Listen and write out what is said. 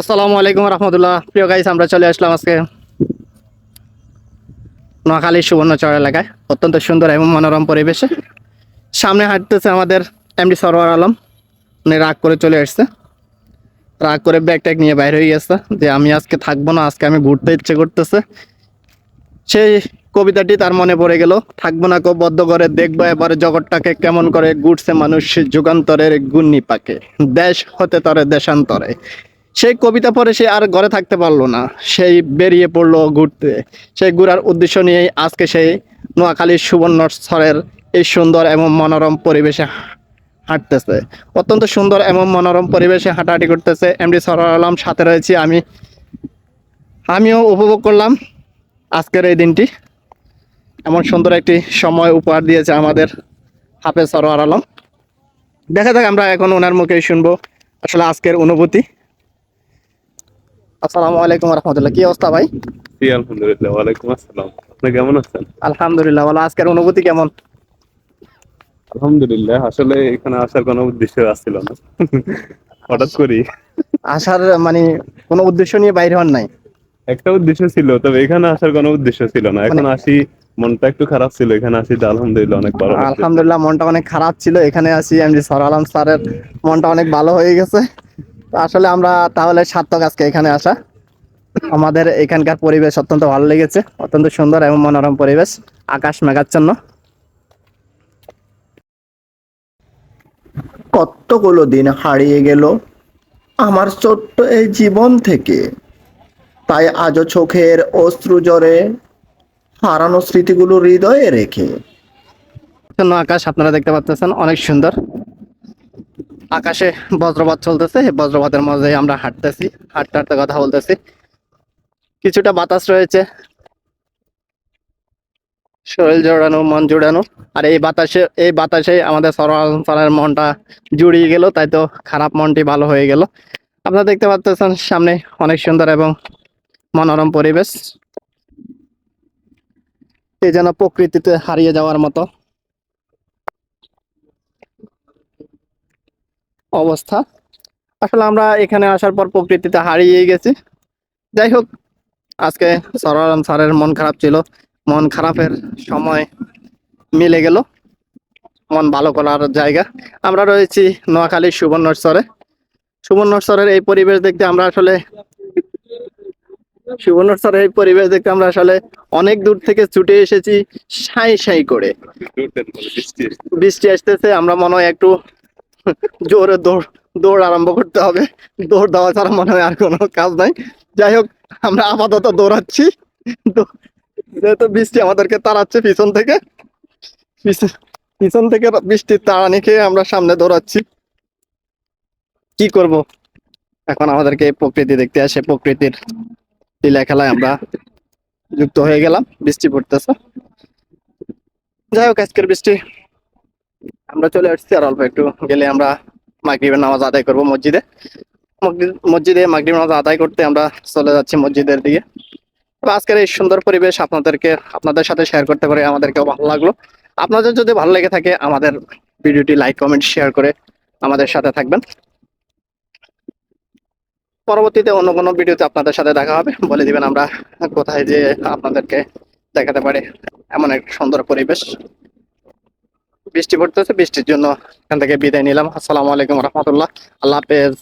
আসসালামু আলাইকুম রহমতুল্লাহ। প্রিয় গাইস আমরা চলে আসলাম আজকে নোয়াখালী সুবর্ণচর এলাকায়। অত্যন্ত সুন্দর এবং মনোরম পরিবেশে। সামনে হাঁটতেছে আমাদের এমডি সরোয়ার আলম। উনি রাগ করে চলে আসছে। রাগ করে ব্যাগ ট্যাগ নিয়ে বাইরে হয়ে গেছে যে আমি আজকে থাকব না, আজকে আমি ঘুরতে ইচ্ছে করতেছে। সেই কবিতাটি তার মনে পড়ে গেল, থাকব না কো বদ্ধ করে দেখব এবারে জগৎটাকে কেমন করে ঘুরছে মানুষ যুগান্তরের গুন্নি পাকে দেশ হতে তরে, দেশান্তরে। সেই কবিতা পড়ে সে আর ঘরে থাকতে পারল না। সেই বেরিয়ে পড়ল ঘুরতে। সেই ঘোরার উদ্দেশ্য নিয়েই আজকে সেই নোয়াখালীর সুবর্ণস্থরের এই সুন্দর এবং মনোরম পরিবেশে হাঁটতেছে। অত্যন্ত সুন্দর এবং মনোরম পরিবেশে হাঁটাহাঁটি করতেছে এমডি সরার আলম। সাথে রয়েছি আমি। আমিও উপভোগ করলাম আজকের এই দিনটি। এমন সুন্দর একটি সময় উপহার দিয়েছে আমাদের হাফেজ সরোয়ার আলম। দেখা যাক আমরা এখন ওনার মুখেই শুনব। আসলে আজকের অনুভূতি। আসসালামু আলাইকুম রহমতুল্লাহ। কি অবস্থা ভাই? জি আলহামদুলিল্লাহ ওয়ালাইকুম আসসালাম। আপনি কেমন আছেন? আলহামদুলিল্লাহ বলো আজকের অনুভূতি কেমন? আলহামদুলিল্লাহ আসলে এখানে আসার কোনো উদ্দেশ্য আসছিল না। হঠাৎ করি আসার মানে কোনো উদ্দেশ্য নিয়ে বাইরে হন নাই? একটা উদ্দেশ্য ছিল তবে এখানে আসার কোনো উদ্দেশ্য ছিল না। এখন আসি মনটা একটু খারাপ ছিল এখানে আসি তো আলহামদুলিল্লাহ অনেক ভালো আলহামদুলিল্লাহ মনটা অনেক খারাপ ছিল। এখানে আসি এমডি সর আলম স্যারের মনটা অনেক ভালো হয়ে গেছে। তো আসলে আমরা তাহলে সার্থক আজকে এখানে আসা। আমাদের এখানকার পরিবেশ অত্যন্ত ভালো লেগেছে অত্যন্ত সুন্দর এবং মনোরম পরিবেশ আকাশ মেঘাচ্ছন্ন। কতগুলো দিন হারিয়ে গেল আমার ছোট্ট এই জীবন থেকে। তাই আজও চোখের অশ্রু জরে হারানো স্মৃতিগুলো হৃদয়ে রেখে। আকাশ আপনারা দেখতে পাচ্ছেন অনেক সুন্দর। আকাশে বজ্রপাত চলতেছে বজ্রপাতের মাঝে আমরা হাঁটতেছি, হাঁটতে হাঁটতে কথা বলতেছি। কিছুটা বাতাস রয়েছে। শরীর জোড়ানো, মন জোড়ানো। আর এই বাতাসে এই বাতাসে আমাদের সরাসরের মনটা জুড়িয়ে গেল, তাই তো খারাপ মনটি ভালো হয়ে গেল। আপনারা দেখতে পাচ্ছেন সামনে অনেক সুন্দর এবং মনোরম পরিবেশ। এই যেন প্রকৃতিতে হারিয়ে যাওয়ার মতো। অবস্থা। আসলে আমরা এখানে আসার পর প্রকৃতিতে হারিয়ে গেছি। যাই হোক, আজকে সরারাম স্যারের মন খারাপ ছিল। মন খারাপের সময় মিলে গেল। মন ভালো করার জায়গা। আমরা রয়েছি নোয়াখালী সুবর্ণস্বরে সুবর্ণস্বরের এই পরিবেশ দেখতে আমরা আসলে সুবর্ণস্বরের এই পরিবেশ দেখতে আমরা আসলে অনেক দূর থেকে ছুটে এসেছি সাই সাই করে। বৃষ্টি আসতেছে, আমরা মনে হয় একটু জোরে দৌড় দৌড় আরম্ভ করতে হবে। দৌড় দেওয়া ছাড়া মনে হয় আর কোনো কাজ নাই। যাই হোক, আমরা আপাতত দৌড়াচ্ছি। যেহেতু বৃষ্টি আমাদেরকে তাড়াচ্ছে পিছন থেকে পিছন থেকে বৃষ্টির তাড়ানি খেয়ে আমরা সামনে দৌড়াচ্ছি। কি করব? এখন আমাদেরকে প্রকৃতি দেখতে আসে। প্রকৃতির লীলা খেলায় আমরা যুক্ত হয়ে গেলাম। বৃষ্টি পড়তেছে। যাই হোক, আজকের বৃষ্টি আমরা চলে আসছি আর অল্প একটু গেলে আমরা মাগরিবের নামাজ আদায় করব মসজিদে। মসজিদে মাগরিব নামাজ আদায় করতে আমরা চলে যাচ্ছি মসজিদের দিকে। আজকের এই সুন্দর পরিবেশ আপনাদেরকে, আপনাদের সাথে শেয়ার করতে পারে, আমাদেরকেও ভালো লাগল। আপনাদের যদি ভালো লেগে থাকে, আমাদের ভিডিওটি লাইক কমেন্ট শেয়ার করে আমাদের সাথে থাকবেন। পরবর্তীতে অন্য কোনো ভিডিওতে আপনাদের সাথে দেখা হবে। বলে দিবেন আমরা কোথায় যে আপনাদেরকে দেখাতে পারে এমন এক সুন্দর পরিবেশ। বৃষ্টি পড়তেছে বৃষ্টির জন্য এখান থেকে বিদায় নিলাম। আসসালামু আলাইকুম রহমতুল্লাহ। আল্লাহ হাফেজ।